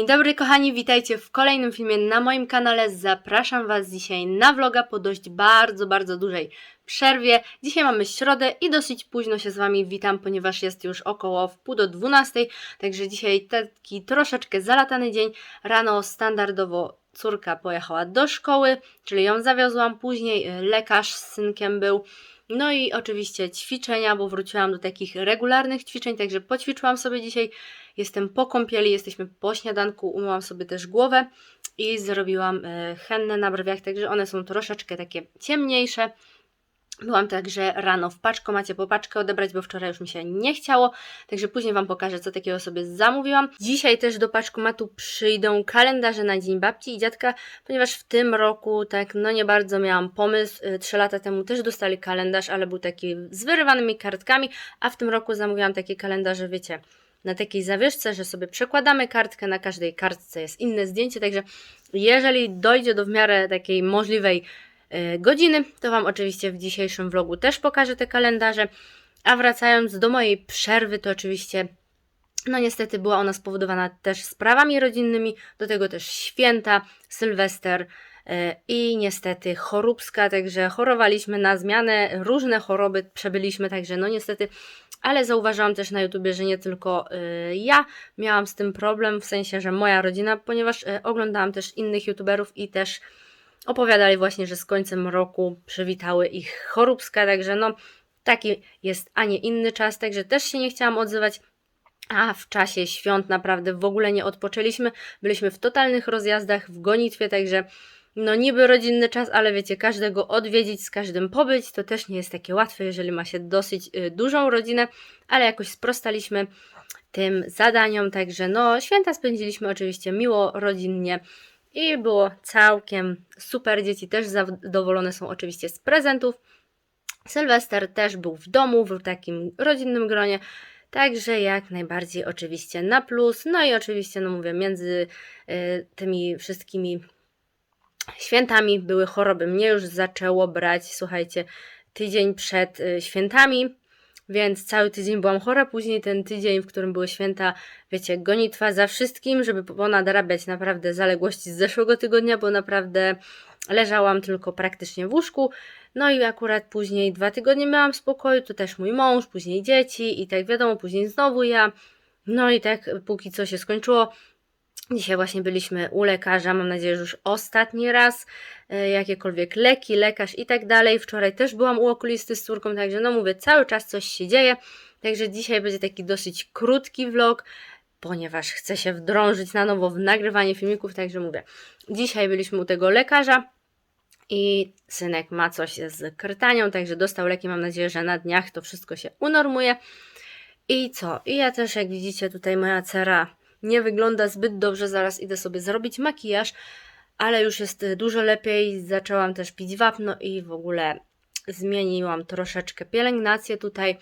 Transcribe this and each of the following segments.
dobry kochani, witajcie w kolejnym filmie na moim kanale. Zapraszam Was dzisiaj na vloga po dość bardzo, bardzo dużej przerwie. Dzisiaj mamy środę i dosyć późno się z Wami witam, ponieważ jest już około w pół do 12, także dzisiaj taki troszeczkę zalatany dzień. Rano standardowo córka pojechała do szkoły, czyli ją zawiozłam, później y, lekarz z synkiem był. No i oczywiście ćwiczenia, bo wróciłam do takich regularnych ćwiczeń, także poćwiczyłam sobie dzisiaj. Jestem po kąpieli, jesteśmy po śniadanku, umyłam sobie też głowę i zrobiłam e, henne na brwiach, także one są troszeczkę takie ciemniejsze. Byłam także rano w paczkomacie po paczkę odebrać, bo wczoraj już mi się nie chciało, także później Wam pokażę, co takiego sobie zamówiłam. Dzisiaj też do paczkomatu przyjdą kalendarze na Dzień Babci i Dziadka, ponieważ w tym roku tak no nie bardzo miałam pomysł. Y, Trzy lata temu też dostali kalendarz, ale był taki z wyrywanymi kartkami, a w tym roku zamówiłam takie kalendarze, wiecie, na takiej zawieszce, że sobie przekładamy kartkę, na każdej kartce jest inne zdjęcie, także jeżeli dojdzie do w miarę takiej możliwej e, godziny, to Wam oczywiście w dzisiejszym vlogu też pokażę te kalendarze. A wracając do mojej przerwy, to oczywiście, no niestety była ona spowodowana też sprawami rodzinnymi, do tego też święta, Sylwester e, i niestety choróbska, także chorowaliśmy na zmianę, różne choroby przebyliśmy, także no niestety ale zauważyłam też na YouTubie, że nie tylko y, ja miałam z tym problem, w sensie, że moja rodzina, ponieważ y, oglądałam też innych YouTuberów i też opowiadali właśnie, że z końcem roku przywitały ich choróbska, także no taki jest, a nie inny czas, także też się nie chciałam odzywać. A w czasie świąt naprawdę w ogóle nie odpoczęliśmy. Byliśmy w totalnych rozjazdach, w gonitwie, także no niby rodzinny czas, ale wiecie, każdego odwiedzić, z każdym pobyć, to też nie jest takie łatwe, jeżeli ma się dosyć y, dużą rodzinę, ale jakoś sprostaliśmy tym zadaniom, także no święta spędziliśmy oczywiście miło, rodzinnie i było całkiem super. Dzieci też zadowolone są oczywiście z prezentów. Sylwester też był w domu, w takim rodzinnym gronie, Także jak najbardziej oczywiście na plus. No i oczywiście, no mówię, między y, tymi wszystkimi świętami były choroby. Mnie już zaczęło brać, słuchajcie, tydzień przed y, świętami, więc cały tydzień byłam chora. Później ten tydzień, w którym były święta, wiecie, gonitwa za wszystkim, żeby ponadrabiać naprawdę zaległości z zeszłego tygodnia, bo naprawdę leżałam tylko praktycznie w łóżku. No i akurat później dwa tygodnie miałam spokoju, to też mój mąż, później dzieci i tak wiadomo, później znowu ja. No i tak póki co się skończyło, Dzisiaj właśnie byliśmy u lekarza, mam nadzieję, że już ostatni raz, e, jakiekolwiek leki, lekarz i tak dalej. Wczoraj też byłam u okulisty z córką, także no mówię, cały czas coś się dzieje. Także dzisiaj będzie taki dosyć krótki vlog, ponieważ chcę się wdrążyć na nowo w nagrywanie filmików, także mówię, dzisiaj byliśmy u tego lekarza i synek ma coś z krtanią, także dostał leki, mam nadzieję, że na dniach to wszystko się unormuje. I co? I ja też, jak widzicie, tutaj moja cera nie wygląda zbyt dobrze. Zaraz idę sobie zrobić makijaż, ale już jest dużo lepiej. Zaczęłam też pić wapno i w ogóle zmieniłam troszeczkę pielęgnację tutaj.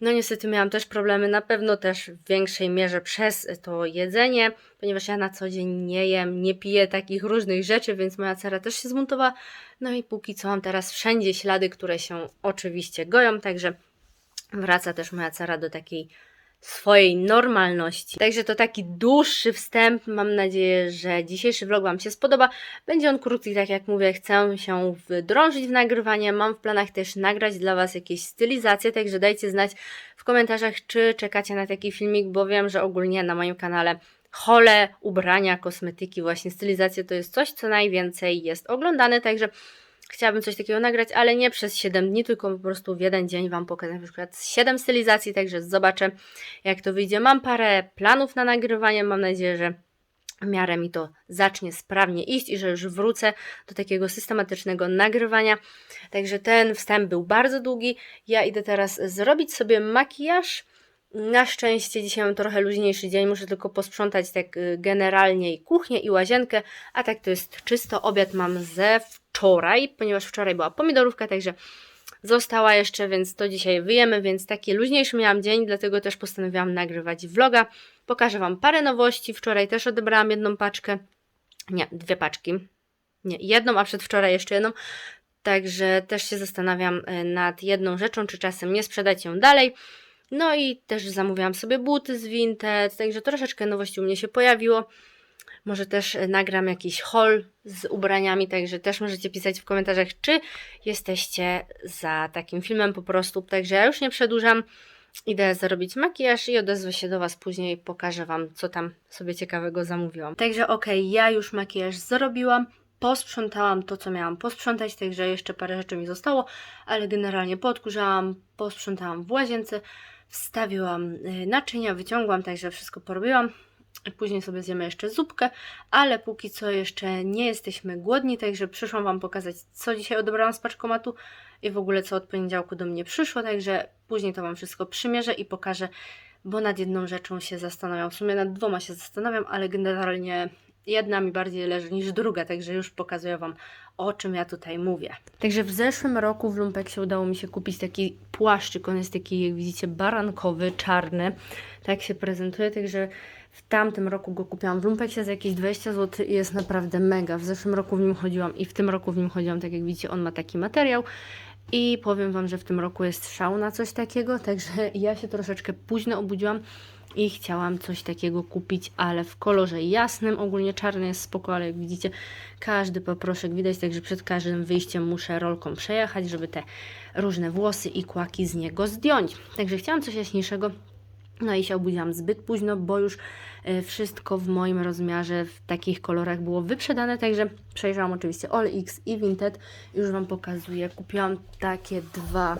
No niestety miałam też problemy, na pewno też w większej mierze przez to jedzenie, ponieważ ja na co dzień nie jem, nie piję takich różnych rzeczy, więc moja cera też się zmontowała. No i póki co mam teraz wszędzie ślady, które się oczywiście goją, także wraca też moja cera do takiej swojej normalności. Także to taki dłuższy wstęp. Mam nadzieję, że dzisiejszy vlog Wam się spodoba. Będzie on krótki, tak jak mówię, chcę się wdrążyć w nagrywanie. Mam w planach też nagrać dla Was jakieś stylizacje, także dajcie znać w komentarzach, czy czekacie na taki filmik, bo wiem, że ogólnie na moim kanale hole, ubrania, kosmetyki, właśnie stylizacje to jest coś, co najwięcej jest oglądane, także chciałabym coś takiego nagrać, ale nie przez 7 dni, tylko po prostu w jeden dzień Wam pokazać na przykład 7 stylizacji, także zobaczę jak to wyjdzie. Mam parę planów na nagrywanie, mam nadzieję, że w miarę mi to zacznie sprawnie iść i że już wrócę do takiego systematycznego nagrywania. Także ten wstęp był bardzo długi. Ja idę teraz zrobić sobie makijaż. Na szczęście dzisiaj mam trochę luźniejszy dzień, muszę tylko posprzątać tak y, generalnie i kuchnię i łazienkę, a tak to jest czysto. Obiad mam ze wczoraj, ponieważ wczoraj była pomidorówka, także została jeszcze, więc to dzisiaj wyjemy, więc taki luźniejszy miałam dzień, dlatego też postanowiłam nagrywać vloga. Pokażę Wam parę nowości, wczoraj też odebrałam jedną paczkę, nie, dwie paczki, nie, jedną, a przedwczoraj jeszcze jedną, także też się zastanawiam y, nad jedną rzeczą, czy czasem nie sprzedać ją dalej, no i też zamówiłam sobie buty z Vinted, także troszeczkę nowości u mnie się pojawiło. Może też e, nagram jakiś haul z ubraniami, także też możecie pisać w komentarzach, czy jesteście za takim filmem po prostu. Także ja już nie przedłużam. Idę zrobić makijaż i odezwę się do Was później. Pokażę Wam, co tam sobie ciekawego zamówiłam. Także okej, ja już makijaż zrobiłam. Posprzątałam to, co miałam posprzątać, także jeszcze parę rzeczy mi zostało, ale generalnie podkurzałam, posprzątałam w łazience, wstawiłam y, naczynia, wyciągłam, także wszystko porobiłam. Później sobie zjemy jeszcze zupkę, ale póki co jeszcze nie jesteśmy głodni, także przyszłam Wam pokazać, co dzisiaj odebrałam z paczkomatu i w ogóle co od poniedziałku do mnie przyszło, także później to Wam wszystko przymierzę i pokażę, bo nad jedną rzeczą się zastanawiam, w sumie nad dwoma się zastanawiam, ale generalnie jedna mi bardziej leży niż druga, także już pokazuję Wam, o czym ja tutaj mówię. Także w zeszłym roku w Lumpeksie udało mi się kupić taki płaszczyk, on jest taki, jak widzicie, barankowy, czarny, tak się prezentuje, także w tamtym roku go kupiłam w Lumpeksie za jakieś 20 zł i jest naprawdę mega. W zeszłym roku w nim chodziłam i w tym roku w nim chodziłam, tak jak widzicie, on ma taki materiał. I powiem Wam, że w tym roku jest szał na coś takiego, także ja się troszeczkę późno obudziłam i chciałam coś takiego kupić, ale w kolorze jasnym. Ogólnie czarny jest spoko, ale jak widzicie, każdy poproszek widać, także przed każdym wyjściem muszę rolką przejechać, żeby te różne włosy i kłaki z niego zdjąć. Także chciałam coś jaśniejszego, no i się obudziłam zbyt późno, bo już e, wszystko w moim rozmiarze w takich kolorach było wyprzedane, także przejrzałam oczywiście All X i Vinted. Już Wam pokazuję. Kupiłam takie dwa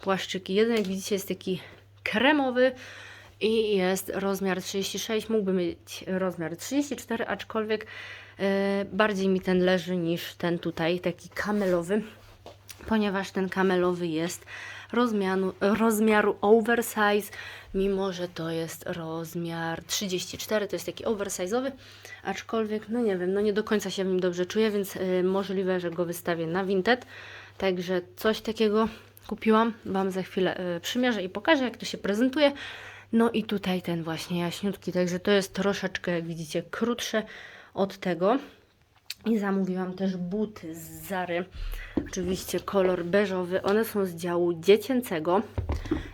płaszczyki. Jeden, jak widzicie, jest taki kremowy i jest rozmiar 36. Mógłby mieć rozmiar 34, aczkolwiek e, bardziej mi ten leży niż ten tutaj, taki kamelowy ponieważ ten kamelowy jest rozmiaru, rozmiaru oversize, mimo że to jest rozmiar 34, to jest taki oversize'owy, aczkolwiek, no nie wiem, no nie do końca się w nim dobrze czuję, więc y, możliwe, że go wystawię na Vinted, także coś takiego kupiłam, Wam za chwilę y, przymierzę i pokażę, jak to się prezentuje. No i tutaj ten właśnie jaśniutki, także to jest troszeczkę, jak widzicie, krótsze od tego. I zamówiłam też buty z Zary. Oczywiście kolor beżowy. One są z działu dziecięcego.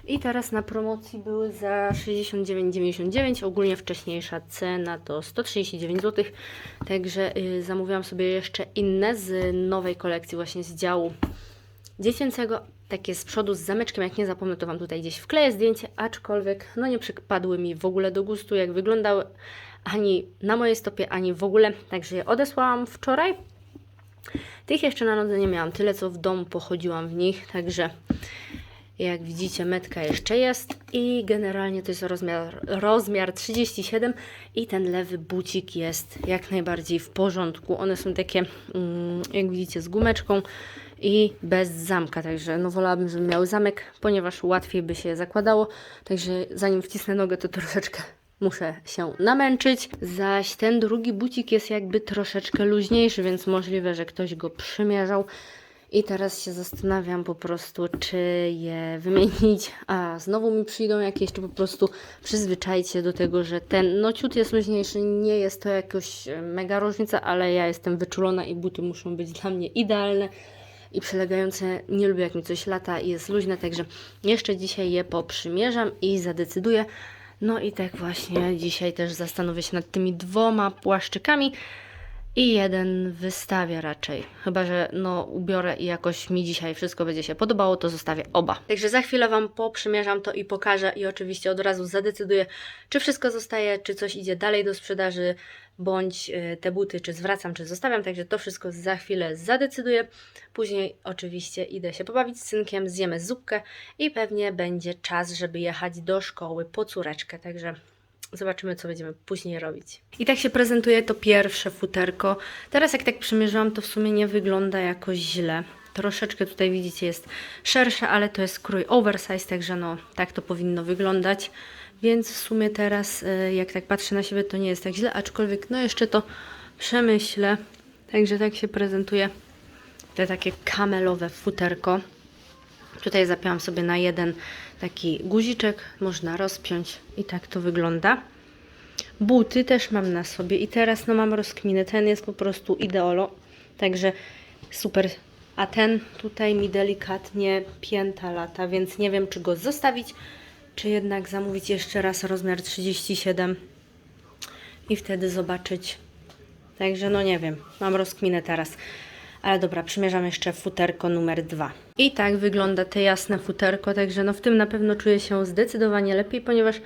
I teraz na promocji były za 69,99. Ogólnie wcześniejsza cena to 139 zł. Także y, zamówiłam sobie jeszcze inne z nowej kolekcji, właśnie z działu dziecięcego. Takie z przodu z zameczkiem, jak nie zapomnę, to Wam tutaj gdzieś wkleję zdjęcie, aczkolwiek no nie przypadły mi w ogóle do gustu, jak wyglądały ani na mojej stopie, ani w ogóle. Także je odesłałam wczoraj. Tych jeszcze na nodze nie miałam tyle, co w domu pochodziłam w nich, także jak widzicie metka jeszcze jest i generalnie to jest rozmiar, rozmiar 37 i ten lewy bucik jest jak najbardziej w porządku. One są takie, mm, jak widzicie, z gumeczką i bez zamka, także no wolałabym, żeby miały zamek, ponieważ łatwiej by się zakładało, także zanim wcisnę nogę, to troszeczkę muszę się namęczyć, zaś ten drugi bucik jest jakby troszeczkę luźniejszy, więc możliwe, że ktoś go przymierzał. I teraz się zastanawiam po prostu, czy je wymienić, a znowu mi przyjdą jakieś, czy po prostu przyzwyczaić się do tego, że ten no ciut jest luźniejszy, nie jest to jakoś e, mega różnica, ale ja jestem wyczulona i buty muszą być dla mnie idealne i przylegające. Nie lubię jak mi coś lata i jest luźne, także jeszcze dzisiaj je poprzymierzam i zadecyduję. No i tak właśnie dzisiaj też zastanowię się nad tymi dwoma płaszczykami i jeden wystawię raczej. Chyba, że no ubiorę i jakoś mi dzisiaj wszystko będzie się podobało, to zostawię oba. Także za chwilę Wam poprzymierzam to i pokażę i oczywiście od razu zadecyduję, czy wszystko zostaje, czy coś idzie dalej do sprzedaży, bądź y, te buty, czy zwracam, czy zostawiam. Także to wszystko za chwilę zadecyduję. Później oczywiście idę się pobawić z synkiem, zjemy zupkę i pewnie będzie czas, żeby jechać do szkoły po córeczkę. Także Zobaczymy, co będziemy później robić. I tak się prezentuje to pierwsze futerko. Teraz jak tak przymierzyłam, to w sumie nie wygląda jakoś źle. Troszeczkę tutaj widzicie jest szersze, ale to jest krój oversize, także no tak to powinno wyglądać. Więc w sumie teraz y, jak tak patrzę na siebie to nie jest tak źle, aczkolwiek no jeszcze to przemyślę. Także tak się prezentuje te takie kamelowe futerko. Tutaj zapięłam sobie na jeden taki guziczek, można rozpiąć i tak to wygląda. Buty też mam na sobie i teraz no mam rozkminę. Ten jest po prostu ideolo, także super. A ten tutaj mi delikatnie pięta lata, więc nie wiem czy go zostawić, czy jednak zamówić jeszcze raz rozmiar 37 i wtedy zobaczyć Także no nie wiem, mam rozkminę teraz. Ale dobra, przymierzam jeszcze futerko numer dwa. I tak wygląda te jasne futerko, także no w tym na pewno czuję się zdecydowanie lepiej, ponieważ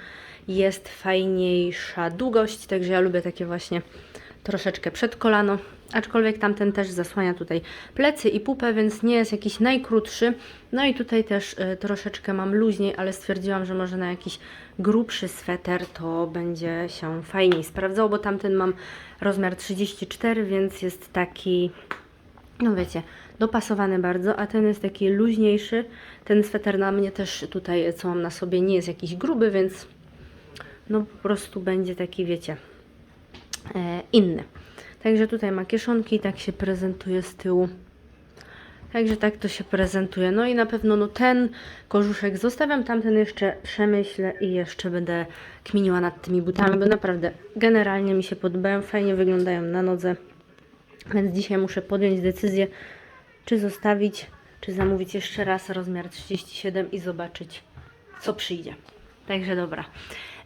jest fajniejsza długość, także ja lubię takie właśnie troszeczkę przed kolano, aczkolwiek tamten też zasłania tutaj plecy i pupę, więc nie jest jakiś najkrótszy. No i tutaj też y, troszeczkę mam luźniej, ale stwierdziłam, że może na jakiś grubszy sweter to będzie się fajniej sprawdzał, bo tamten mam rozmiar 34, więc jest taki no wiecie, dopasowany bardzo, a ten jest taki luźniejszy. Ten sweter na mnie też tutaj, co mam na sobie, nie jest jakiś gruby, więc no po prostu będzie taki, wiecie, e, inny. Także tutaj ma kieszonki, tak się prezentuje z tyłu. Także tak to się prezentuje. No i na pewno no ten kożuszek zostawiam, tamten jeszcze przemyślę i jeszcze będę kminiła nad tymi butami, bo naprawdę generalnie mi się podobają, fajnie wyglądają na nodze. Więc dzisiaj muszę podjąć decyzję, czy zostawić, czy zamówić jeszcze raz rozmiar 37 i zobaczyć, co przyjdzie. Także dobra.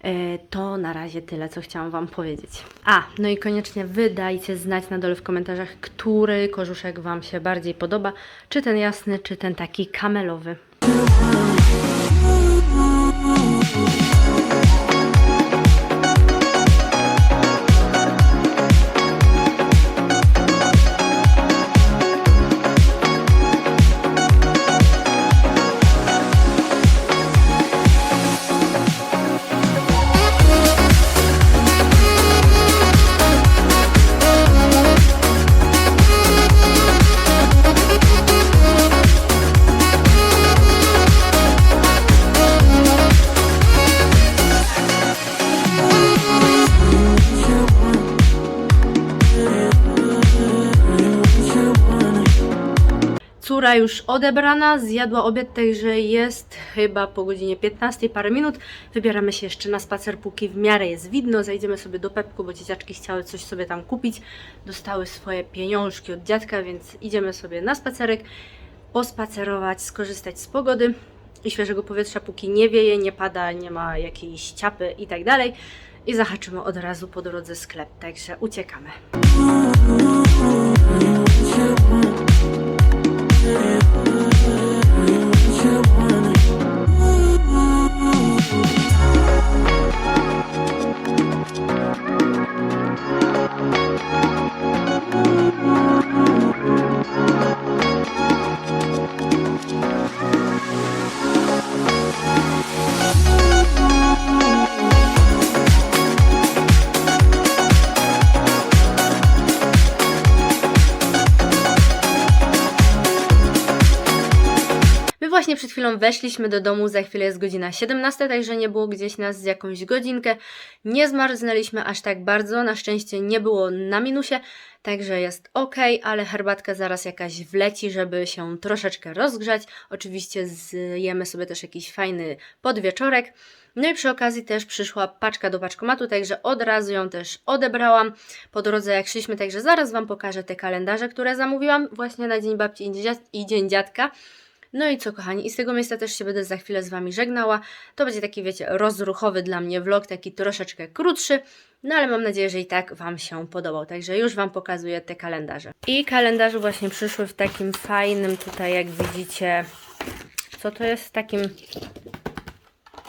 E, To na razie tyle, co chciałam Wam powiedzieć. A, no i koniecznie Wy dajcie znać na dole w komentarzach, który kożuszek Wam się bardziej podoba. Czy ten jasny, czy ten taki kamelowy. Córa już odebrana, zjadła obiad, także jest chyba po godzinie 15, parę minut. Wybieramy się jeszcze na spacer, póki w miarę jest widno. Zajdziemy sobie do Pepku, bo dzieciaczki chciały coś sobie tam kupić. Dostały swoje pieniążki od dziadka, więc idziemy sobie na spacerek, pospacerować, skorzystać z pogody i świeżego powietrza, póki nie wieje, nie pada, nie ma jakiejś ciapy i tak dalej. I zahaczymy od razu po drodze sklep, także uciekamy. My właśnie chwilą weszliśmy do domu, za chwilę jest godzina 17, także nie było gdzieś nas z jakąś godzinkę. Nie zmarznęliśmy aż tak bardzo, na szczęście nie było na minusie, także jest ok, ale herbatka zaraz jakaś wleci, żeby się troszeczkę rozgrzać. Oczywiście zjemy sobie też jakiś fajny podwieczorek. No i przy okazji też przyszła paczka do paczkomatu, także od razu ją też odebrałam po drodze jak szliśmy, także zaraz Wam pokażę te kalendarze, które zamówiłam właśnie na Dzień Babci i Dzień Dziadka. No i co kochani, i z tego miejsca też się będę za chwilę z Wami żegnała. To będzie taki, wiecie, rozruchowy dla mnie vlog, taki troszeczkę krótszy, no ale mam nadzieję, że i tak Wam się podobał. Także już Wam pokazuję te kalendarze. I kalendarze właśnie przyszły w takim fajnym tutaj, jak widzicie, co to jest, w takim,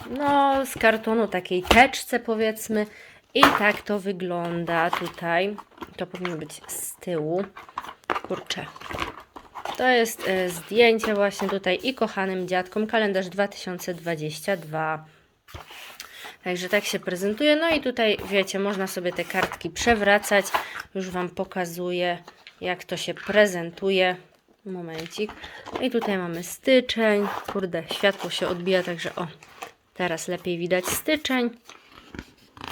no z kartonu, takiej teczce powiedzmy. I tak to wygląda tutaj. To powinno być z tyłu. Kurczę, to jest e, zdjęcie właśnie tutaj i kochanym dziadkom, kalendarz 2022. Także tak się prezentuje. No i tutaj wiecie, można sobie te kartki przewracać. Już Wam pokazuję, jak to się prezentuje. Momencik. I tutaj mamy styczeń. Kurde, światło się odbija, także o, teraz lepiej widać styczeń.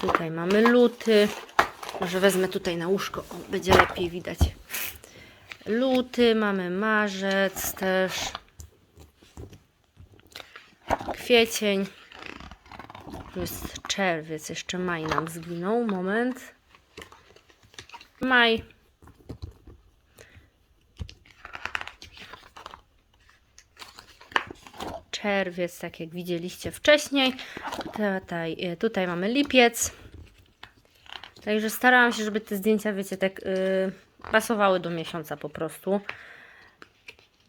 Tutaj mamy luty. Może wezmę tutaj na łóżko, o, będzie lepiej widać luty, mamy marzec też, kwiecień, jest czerwiec, jeszcze maj nam zginął, moment, maj, czerwiec, tak jak widzieliście wcześniej, tutaj, tutaj mamy lipiec, Także starałam się, żeby te zdjęcia, wiecie, tak yy, pasowały do miesiąca po prostu.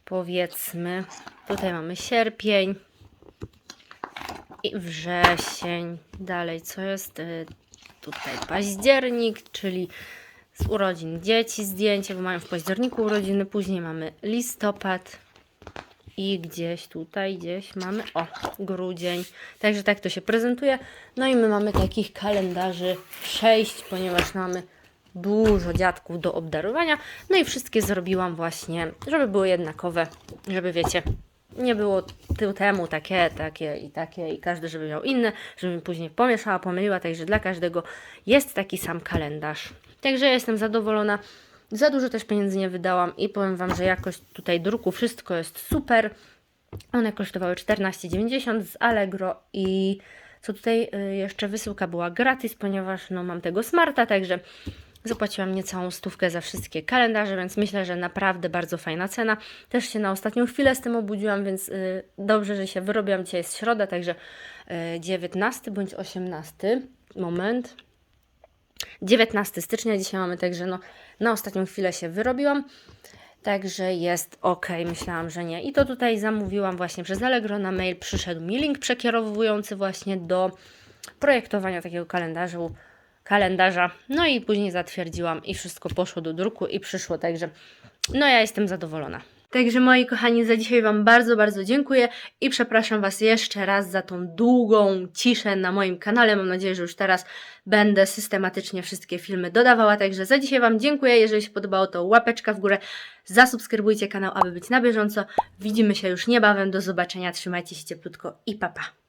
Powiedzmy. Tutaj mamy sierpień i wrzesień. Dalej, co jest yy, tutaj? Październik, czyli z urodzin dzieci zdjęcie, bo mają w październiku urodziny. Później mamy listopad i gdzieś tutaj, gdzieś mamy, o, grudzień. Także tak to się prezentuje. No i my mamy takich kalendarzy 6, ponieważ mamy dużo dziadków do obdarowania. No i wszystkie zrobiłam właśnie, żeby były jednakowe, żeby wiecie, nie było tył temu takie, takie i takie i każdy, żeby miał inne, żebym później pomieszała, pomyliła, także dla każdego jest taki sam kalendarz. Także ja jestem zadowolona. Za dużo też pieniędzy nie wydałam i powiem Wam, że jakość tutaj druku, wszystko jest super. One kosztowały 14,90 z Allegro i co tutaj y, jeszcze wysyłka była gratis, ponieważ no, mam tego smarta, także zapłaciłam niecałą stówkę za wszystkie kalendarze, więc myślę, że naprawdę bardzo fajna cena. Też się na ostatnią chwilę z tym obudziłam, więc y, dobrze, że się wyrobiłam. Dzisiaj jest środa, także y, 19 bądź 18 moment. 19 stycznia dzisiaj mamy, także no, na ostatnią chwilę się wyrobiłam. Także jest ok, myślałam, że nie. I to tutaj zamówiłam właśnie przez Allegro na mail. Przyszedł mi link przekierowujący właśnie do projektowania takiego kalendarzu, kalendarza. No i później zatwierdziłam i wszystko poszło do druku i przyszło, także no ja jestem zadowolona. Także moi kochani, za dzisiaj Wam bardzo, bardzo dziękuję i przepraszam Was jeszcze raz za tą długą ciszę na moim kanale. Mam nadzieję, że już teraz będę systematycznie wszystkie filmy dodawała. Także za dzisiaj Wam dziękuję. Jeżeli się podobało, to łapeczka w górę. Zasubskrybujcie kanał, aby być na bieżąco. Widzimy się już niebawem. Do zobaczenia. Trzymajcie się cieplutko i papa. Pa.